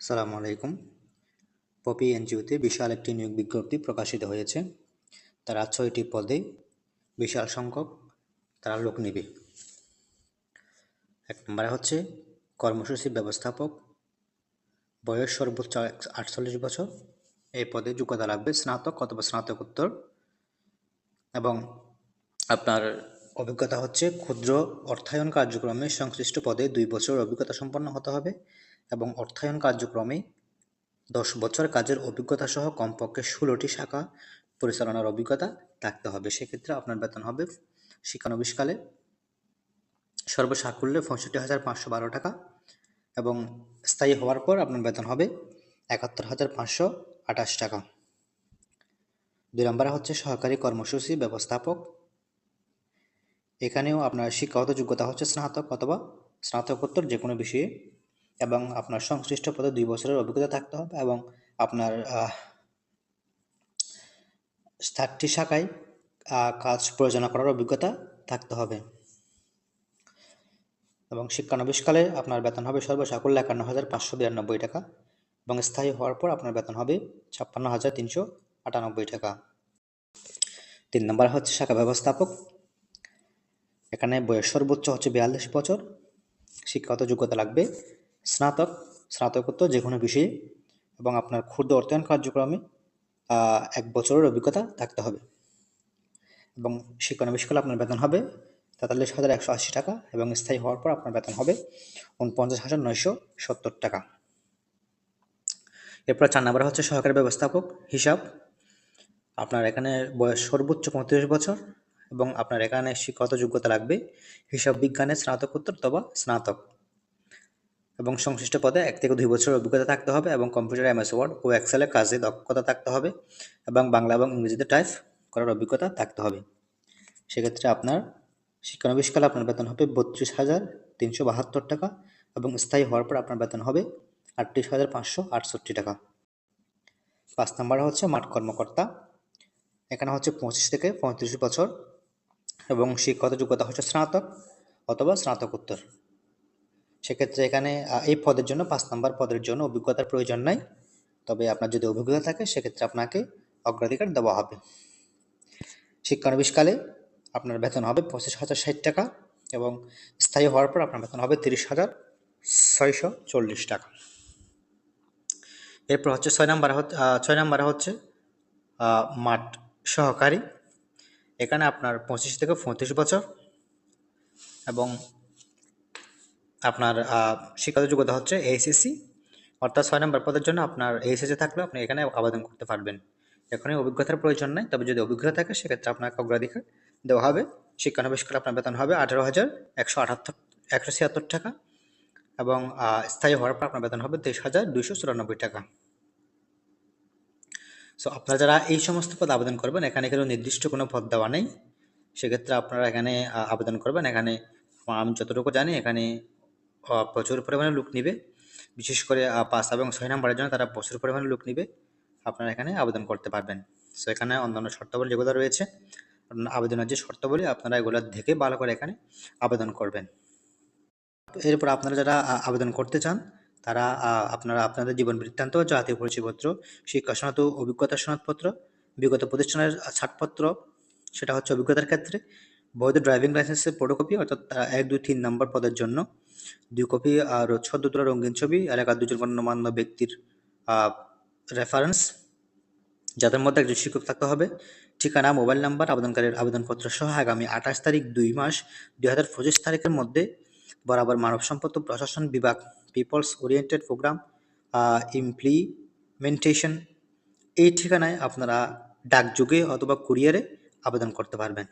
সালামু আলাইকুম। পপি এনজিওতে বিশাল একটি নিয়োগ বিজ্ঞপ্তি প্রকাশিত হয়েছে। তারা ছয়টি পদে বিশাল সংখ্যক তারা লোক নেবে। এক নম্বরে হচ্ছে কর্মসূচি ব্যবস্থাপক। বয়স সর্বোচ্চ আটচল্লিশ বছর। এই পদে যোগ্যতা লাগবে স্নাতক অথবা স্নাতকোত্তর। এবং আপনার অভিজ্ঞতা হচ্ছে ক্ষুদ্র অর্থায়ন কার্যক্রমে সংশ্লিষ্ট পদে দুই বছর অভিজ্ঞতা সম্পন্ন হতে হবে। এবং অর্থায়ন কার্যক্রমে দশ বছর কাজের অভিজ্ঞতা সহ কমপক্ষে ষোলোটি শাখা পরিচালনার অভিজ্ঞতা থাকতে হবে। সেক্ষেত্রে আপনার বেতন হবে শিক্ষানবিশকালে সর্বসাকুল্যে পঁয়ষট্টি হাজার পাঁচশো বারো টাকা এবং স্থায়ী হওয়ার পর আপনার বেতন হবে একাত্তর হাজার পাঁচশো আঠাশ টাকা। দুই নম্বরে হচ্ছে সহকারী কর্মসূচি ব্যবস্থাপক। এখানেও আপনার শিক্ষাগত যোগ্যতা হচ্ছে স্নাতক অথবা স্নাতকোত্তর যে কোনো বিষয়ে এবং আপনার সংশ্লিষ্ট পদে দুই বছরের অভিজ্ঞতা থাকতে হবে এবং আপনার ষাটটি শাখায় কাজ পরিচালনা করার অভিজ্ঞতা থাকতে হবে। এবং শিক্ষানবিশকালে আপনার বেতন হবে সর্বসাকুল্য একান্ন হাজার পাঁচশো বিরানব্বই টাকা এবং স্থায়ী হওয়ার পর আপনার বেতন হবে ছাপ্পান্ন হাজার তিনশো আটানব্বই টাকা। তিন নম্বর হচ্ছে শাখা ব্যবস্থাপক। এখানে বয়স সর্বোচ্চ হচ্ছে বিয়াল্লিশ বছর। শিক্ষাগত যোগ্যতা লাগবে স্নাতক, স্নাতকোত্তর যে কোনো বিষয়ে এবং আপনার ক্ষুদ্র অর্থায়ন কার্যক্রমে এক বছরের অভিজ্ঞতা থাকতে হবে। এবং শিক্ষানবিশকালে আপনার বেতন হবে তেতাল্লিশ হাজার একশো আশি টাকা এবং স্থায়ী হওয়ার পর আপনার বেতন হবে উনপঞ্চাশ হাজার নয়শো সত্তর টাকা। এরপর চার নম্বরে হচ্ছে সহকারী ব্যবস্থাপক হিসাব। আপনার এখানে বয়স সর্বোচ্চ পঁয়ত্রিশ বছর এবং আপনার এখানে শিক্ষাগত যোগ্যতা লাগবে হিসাব বিজ্ঞানে স্নাতকোত্তর অথবা স্নাতক। এবং সংশ্লিষ্ট পদে এক থেকে দুই বছর অভিজ্ঞতা থাকতে হবে এবং কম্পিউটার, এমএস, ওয়ার্ড ও এক্সেলে কাজে দক্ষতা থাকতে হবে এবং বাংলা এবং ইংরেজিতে টাইপ করার অভিজ্ঞতা থাকতে হবে। সেক্ষেত্রে আপনার শিক্ষানবিশকালে আপনার বেতন হবে বত্রিশ হাজার তিনশো বাহাত্তর টাকা এবং স্থায়ী হওয়ার পর আপনার বেতন হবে আটত্রিশ হাজার পাঁচশো আটষট্টি টাকা। পাঁচ নম্বর হচ্ছে মাঠ কর্মকর্তা। এখানে হচ্ছে পঁচিশ থেকে পঁয়ত্রিশ বছর এবং শিক্ষাগত যোগ্যতা হচ্ছে স্নাতক অথবা স্নাতকোত্তর। সেক্ষেত্রে এখানে এই পদের জন্য, পাঁচ নম্বর পদের জন্য অভিজ্ঞতার প্রয়োজন নাই। তবে আপনার যদি অভিজ্ঞতা থাকে, সেক্ষেত্রে আপনাকে অগ্রাধিকার দেওয়া হবে। শিক্ষানবিশকালে আপনার বেতন হবে পঁচিশ হাজার ষাট টাকা এবং স্থায়ী হওয়ার পর আপনার বেতন হবে তিরিশ হাজার ছয়শো চল্লিশ টাকা। এরপর হচ্ছে ছয় নাম্বার ছয় নাম্বারে হচ্ছে মাঠ সহকারী। এখানে আপনার পঁচিশ থেকে পঁয়ত্রিশ বছর এবং আপনার শিক্ষাগত যোগ্যতা হচ্ছে এইচএসসি অর্থাৎ ছয় নম্বর পদের জন্য আপনার এইচএসসি থাকলে আপনি এখানে আবেদন করতে পারবেন। এখানে অভিজ্ঞতার প্রয়োজন নাই, তবে যদি অভিজ্ঞতা থাকে, সেক্ষেত্রে আপনাকে অগ্রাধিকার দেওয়া হবে। শিক্ষানবিশ করে আপনার বেতন হবে আঠারো হাজার একশো আটাত্তর একশো ছিয়াত্তর টাকা এবং স্থায়ী হওয়ার পর আপনার বেতন হবে তেইশ হাজার দুইশো চুরানব্বই টাকা। সো আপনারা যারা এই সমস্ত পদ আবেদন করবেন, এখানে কোনো নির্দিষ্ট কোনো পদ দেওয়া নেই। সেক্ষেত্রে আপনারা এখানে আবেদন করবেন। এখানে আমি যতটুকু জানি, এখানে প্রচুর পরিমাণে লোক নিবে। বিশেষ করে পাঁচ এবং ছয় নম্বরের জন্য তারা প্রচুর পরিমাণে লোক নিবে। আপনারা এখানে আবেদন করতে পারবেন। সো এখানে অন্যান্য শর্তাবলী যেগুলো রয়েছে, আবেদনের যে শর্তাবলী, আপনারা এগুলো দেখে ভালো করে এখানে আবেদন করবেন। এরপর আপনারা যারা আবেদন করতে চান, তারা আপনারা আপনাদের জীবন বৃত্তান্ত, জাতীয় পরিচয়পত্র, শিক্ষা সনাত অভিজ্ঞতা সনদপত্র, বিগত প্রতিষ্ঠানের ছাড়পত্র, সেটা হচ্ছে অভিজ্ঞতার ক্ষেত্রে বৈধ ড্রাইভিং লাইসেন্সের ফটোকপি অর্থাৎ এক, দুই, তিন নম্বর পদের জন্য। দুই কপি আর ছদ্মতলা রঙিন ছবি আর এলাকার দুজন গণ্যমান্য ব্যক্তির রেফারেন্স যাদের মধ্যে একজন শিক্ষক থাকতে হবে। ঠিকানা মোবাইল নাম্বার আবেদনকারীর আবেদনপত্র সহ আগামী আঠাশ তারিখ দুই মাস, দুই হাজার পঁচিশ তারিখের মধ্যে বরাবর মানব সম্পদ প্রশাসন বিভাগ পিপলস ওরিয়েন্টেড প্রোগ্রাম ইমপ্লিমেন্টেশন এই ঠিকানায় আপনারা ডাকযোগে অথবা কুরিয়ারে আবেদন করতে পারবেন।